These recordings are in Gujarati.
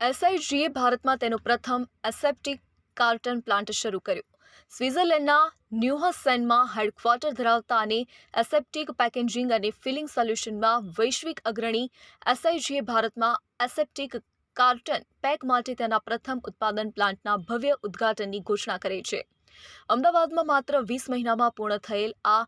એસઆઈજીએ ભારતમાં તેનું પ્રથમ એસેપ્ટિક કાર્ટન પ્લાન્ટ શરૂ કર્યું. સ્વિટ્ઝરલેન્ડના ન્યુહસેનમાં હેડક્વાર્ટર ધરાવતા અને એસેપ્ટિક પેકેજિંગ અને ફિલિંગ સોલ્યુશનમાં વૈશ્વિક અગ્રણી એસઆઈજીએ ભારતમાં એસેપ્ટિક કાર્ટન પેક માટે તેના પ્રથમ ઉત્પાદન પ્લાન્ટના ભવ્ય ઉદ્ઘાટનની ઘોષણા કરી છે. અમદાવાદમાં માત્ર વીસ મહિનામાં પૂર્ણ થયેલ આ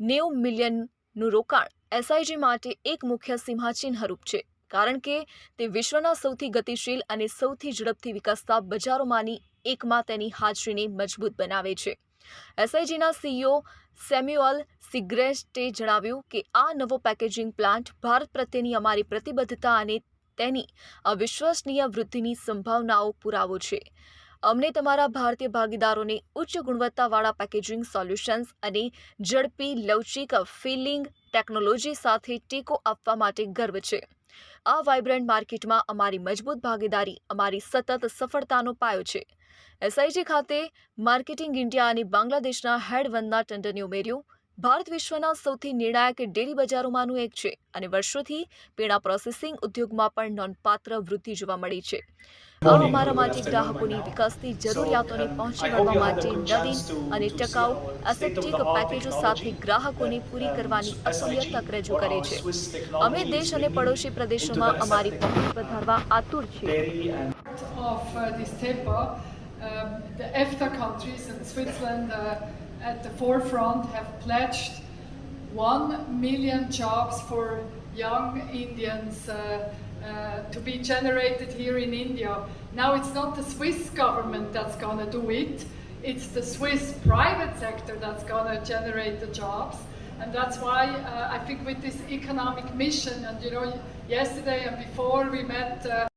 નેવું મિલિયનનું રોકાણ એસઆઈજી માટે એક મુખ્ય સિંહાચિહ્નરૂપ છે. કારણ કે તે વિશ્વના સૌથી ગતિશીલ અને સૌથી ઝડપથી વિકસતા બજારોમાંની એકમાં તેની હાજરીને મજબૂત બનાવે છે. એસઆઈજીના સીઈઓ સેમ્યુઅલ સિગ્રેસ્ટે જણાવ્યું કે આ નવો પેકેજિંગ પ્લાન્ટ ભારત પ્રત્યેની અમારી પ્રતિબદ્ધતા અને તેની અવિશ્વસનીય વૃદ્ધિની સંભાવનાઓ પુરાવો છે. અમને તમારા ભારતીય ભાગીદારોને ઉચ્ચ ગુણવત્તાવાળા પેકેજિંગ સોલ્યુશન્સ અને ઝડપી, લવચીક ફિલિંગ ટેકનોલોજી સાથે ટેકો આપવા માટે ગર્વ છે. આ વાઇબ્રન્ટ માર્કેટમાં અમારી મજબૂત ભાગીદારી, અમારી સતત સફળતાનો પાયો છે. એસઆઈજી ખાતે માર્કેટિંગ ઇન્ડિયા અને બાંગ્લાદેશના હેડ વનના ટંડને ઉમેર્યું ભારત વિશ્વના સૌથી નિર્ણાયક ડેરી બજારોમાંનું એક છે અને વર્ષોથી પીણા પ્રોસેસિંગ ઉદ્યોગમાં પણ નોંધપાત્ર વૃદ્ધિ જોવા મળી છે. અમારા માટે ગ્રાહકોની વિકાસની જરૂરિયાતોને પહોંચી વળવા માટે નવીન અને ટકાઉ એસેપ્ટિક પેકેજો સાથે ગ્રાહકોને પૂરી કરવાની અતુલ્ય તક રજૂ કરે છે. અમે દેશ અને પડોશી પ્રદેશોમાં અમારી પહોંચ વધારવા આતુર છીએ. At the forefront have pledged 1 million jobs for young Indians uh, uh, to be generated here in India. Now, it's not the Swiss government that's going to do it, it's the Swiss private sector that's going to generate the jobs. And that's why uh, I think with this economic mission, and you know, yesterday and before we met uh,